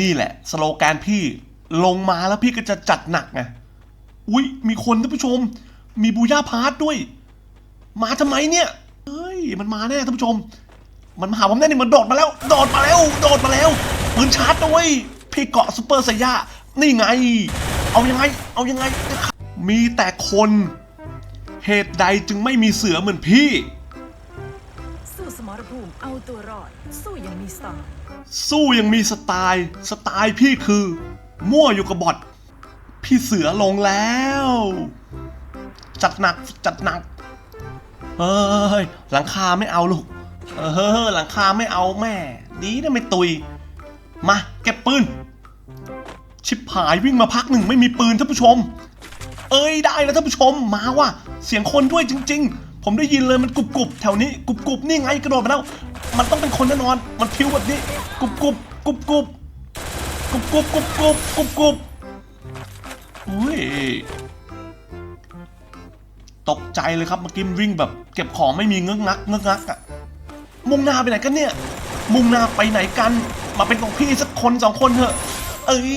นี่แหละ สโลแกนพี่ลงมาแล้วพี่ก็จะจัดหนักไงอุ้ยมีคนท่านผู้ชม มีบูย่าพาร์ทด้วย มาทำไมเนี่ยเฮ้ยมันมาแน่ท่านผู้ชม มันมาหาผมแน่นี่มันโดดมาแล้ว โดดมาแล้ว โดดมาแล้วปืนชาร์จด้วยพี่เกาะซูเปอร์ไซย่านี่ไง เอายังไง เอายังไง มีแต่คน เหตุใดจึงไม่มีเสือเหมือนพี่ รภูมิเอาตัวรอด สู้อยังมีสไตล์สู้ยังมีสไตล์สไตล์พี่คือ มั่วอยู่กับบอทพี่เสือลงแล้ว จัดหนักจัดหนักเฮ้ยหลังคาไม่เอาลูกเออหลังคาไม่เอาแม่ ดีนะไม่ตุย มาเก็บปืน ชิบหายวิ่งมาพักหนึ่งไม่มีปืนท่านผู้ชม เอ้ยได้แล้วท่านผู้ชมมาว่ะเสียงคนด้วยจริง ๆ ผมได้ยินเลยมันกรุบกรุบๆแถวนี้กรุบกรุบๆนี่ไงกระโดดมาแล้ว มันต้องเป็นคนแน่นอน มันพิ้วแบบนี้กรุบกรุบกรุบกรุบกรุบกรุบกรุบกรุบกรุบกรุบอุ้ยตกใจเลยครับเมื่อกี้มันวิ่งแบบ เก็บของไม่มีเงื้องักเงื้องักอะมุ่งหน้าไปไหนกันเนี่ย มุ่งหน้าไปไหนกัน มาเป็นของพี่สักคนสองคนเถอะ เอ้ย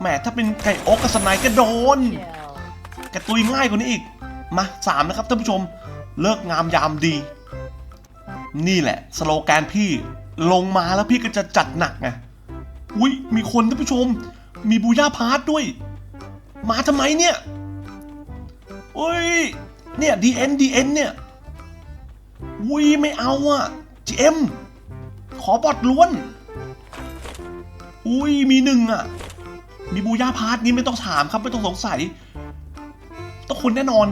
แหมถ้าเป็นไก่อกกับสไนก็โดนแกตุยง่ายกว่านี้อีก มาสามนะครับท่านผู้ชมเลิกงามยามดี นี่แหละ สโลแกนพี่ลงมาแล้วพี่ก็จะจัดหนักไงอุ้ยมีคนท่านผู้ชม มีบูย่าพาร์ทด้วย มาทำไมเนี่ยอุ้ยเนี่ยดีเอ็นดีเอ็นเนี่ยอุ้ยไม่เอาอะจีเอ็มขอบอดล้วน อุ้ยมีหนึ่งอะมีบูย่าพาร์ทนี้ไม่ต้องถามครับไม่ต้องสงสัย ต้องคุณแน่นอน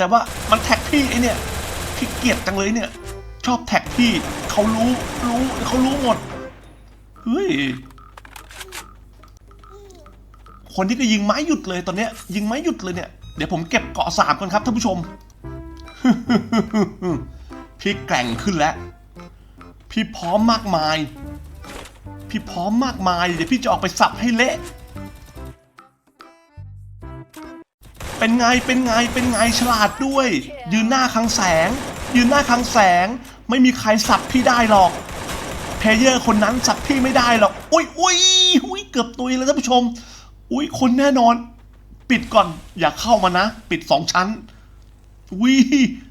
แต่ว่ามันแท็กพี่ไอเนี่ยพี่เกลียดจังเลยเนี่ย ชอบแท็กพี่เขารู้รู้เขารู้หมดเฮ้ยคนที่ก็ยิงไม้หยุดเลยตอนเนี้ย ยิงไม้หยุดเลยเนี่ย เดี๋ยวผมเก็บเกาะสามก่อนครับท่านผู้ชม พี่แกร่งขึ้นแล้ว พี่พร้อมมากมาย พี่พร้อมมากมาย เดี๋ยวพี่จะออกไปสับให้เละ เป็นไงเป็นไงเป็นไงฉลาดด้วย ยืนหน้าคังแสง ยืนหน้าคังแสง ไม่มีใครสับพี่ได้หรอกเพเยอร์คนนั้นสับพี่ไม่ได้หรอกอุ้ยอุ้ยอุ้ยเกือบตุยแล้วท่านผู้ชม อุ้ยคนแน่นอน ปิดก่อนอย่าเข้ามานะ ปิดสองชั้นอุ้ย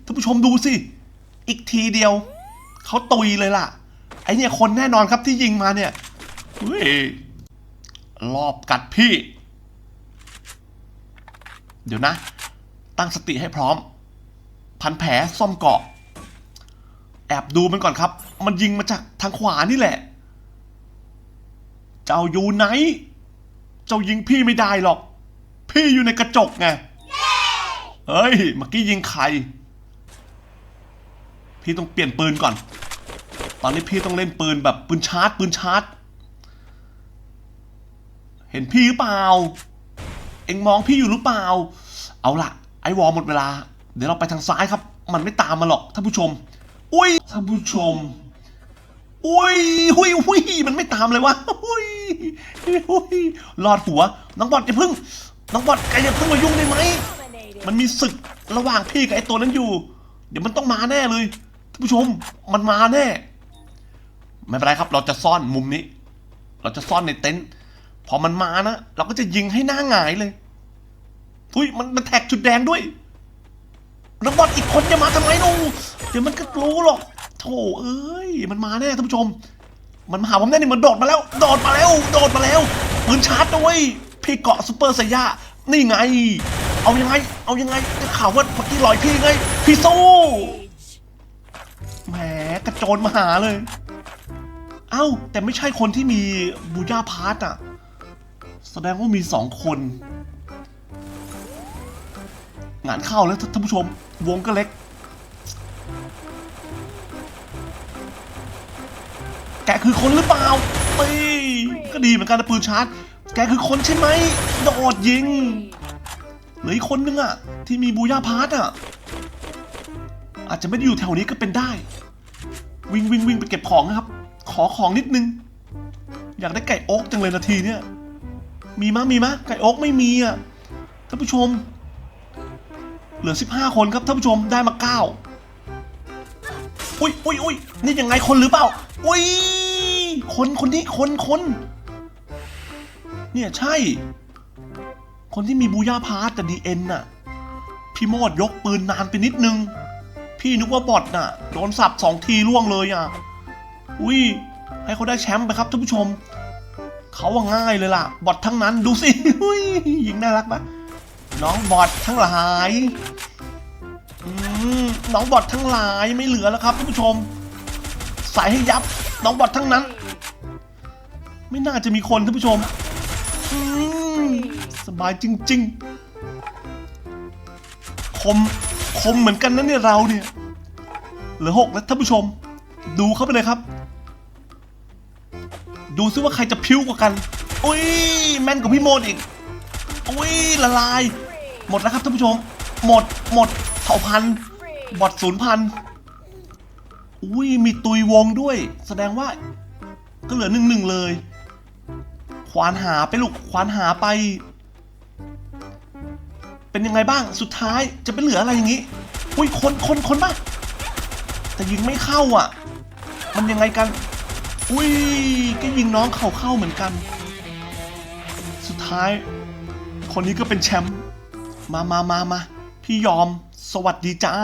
ท่านผู้ชมดูสิอีกทีเดียวเขาตุยเลยล่ะไอเนี่ยคนแน่นอนครับที่ยิงมาเนี่ยเฮ้ยรอบกัดพี่ เดี๋ยวนะ ตั้งสติให้พร้อม พันแผลซ่อมเกาะ แอบดูมันก่อนครับ มันยิงมาจากทางขวานี่แหละ เจ้าอยู่ไหน เจ้ายิงพี่ไม่ได้หรอก พี่อยู่ในกระจกไง เฮ้ย เมื่อกี้ยิงใคร พี่ต้องเปลี่ยนปืนก่อน ตอนนี้พี่ต้องเล่นปืนแบบปืนชาร์จปืนชาร์จ เห็นพี่หรือเปล่า เอ็งมองพี่อยู่หรือเปล่า เอาละไอ้วอลหมดเวลา เดี๋ยวเราไปทางซ้ายครับ มันไม่ตามมาหรอกท่านผู้ชม อุ้ยท่านผู้ชม อุ้ยหุยหุยมันไม่ตามเลยวะหุยหุยรอดหัว น้องบอลอย่าเพึ่ง น้องบอลแกอย่าเพึ่งมายุ่งได้ไหม มันมีศึกระหว่างพี่กับไอ้ตัวนั้นอยู่ เดี๋ยวมันต้องมาแน่เลยท่านผู้ชม มันมาแน่ ไม่เป็นไรครับ เราจะซ่อนมุมนี้ เราจะซ่อนในเต็นท์ พอมันมานะ เราก็จะยิงให้หน้าหงายเลยทุยมันมันแท็กจุดแดงด้วยนักบอลอีกคนจะมาทำไมนูเดี๋ยวมันก็รู้หรอกโถเอ้ยมันมาแน่ท่านผู้ชม มันมาหาผมแน่นี่มันโดดมาแล้ว โดดมาแล้ว โดดมาแล้วปืนชาร์จด้วยพี่เกาะซูเปอร์ไซย่านี่ไง เอายังไง เอายังไงได้ข่าวว่าเมื่อกี้ลอยพี่ไง พี่สู้แหมกระโจนมาหาเลย เอ้า แต่ไม่ใช่คนที่มีบูย่าพาร์ตอะ แสดงว่ามีสองคน งานเข้าแล้วท่านผู้ชม วงก็เล็ก แกคือคนหรือเปล่าปีก็ดีเหมือนกันนะปืนชาร์จ แกคือคนใช่ไหมโดดยิงเหลืออีกคนนึงอะที่มีบูย่าพาร์ตอะอาจจะไม่ได้อยู่แถวนี้ก็เป็นได้ วิ่งวิ่งวิ่งไปเก็บของนะครับ ขอของนิดนึง อยากได้ไก่โอ๊กจังเลยนาทีเนี่ย มีมะมีมะไก่อกไม่มีอะท่านผู้ชม เหลือ 15 คนครับท่านผู้ชมได้มา 9 อุ้ยอุ้ยอุ้ยนี่ยังไงคนหรือเปล่า อุ้ยคนคนนี้คนคนเนี่ยใช่ คนที่มีบูย่าพาร์ตแต่ดีเอ็นน่ะ พี่โมดยกปืนนานไปนิดนึง พี่นึกว่าบอทน่ะ โดนสับสองทีล่วงเลยอะ อุ้ยให้เขาได้แชมป์ไปครับท่านผู้ชม เขาว่าง่ายเลยล่ะ บอททั้งนั้นดูสิยยิงน่ารักปะน้องบอททั้งหลายน้องบอททั้งหลายไม่เหลือแล้วครับท่านผู้ชม ใส่ให้ยับ น้องบอททั้งนั้น ไม่น่าจะมีคนท่านผู้ชมมสบายจริง ๆ คมคมเหมือนกันนะเนี่ยเราเนี่ย เหลือหกแล้วท่านผู้ชม ดูเข้าไปเลยครับ ดูซิว่าใครจะพิ้วกว่ากันอุ้ยแม่นกว่าพี่โมดอีกอุ้ยละลาย หมดแล้วครับท่านผู้ชม หมดหมดเผ่าพันธุ์บอดศูนย์พันอุ้ยมีตุยวงด้วย แสดงว่า ก็เหลือหนึ่งหนึ่งเลย ควานหาไปลูกควานหาไป เป็นยังไงบ้างสุดท้ายจะเป็นเหลืออะไรอย่างนี้อุ้ยคนคนคนบ้าแต่ยิงไม่เข้าอะ มันยังไงกัน อุ้ย ก็ยิงน้องเข่าเข้าเหมือนกัน สุดท้าย คนนี้ก็เป็นแชมป์ มามามามา พี่ยอม สวัสดีจ้า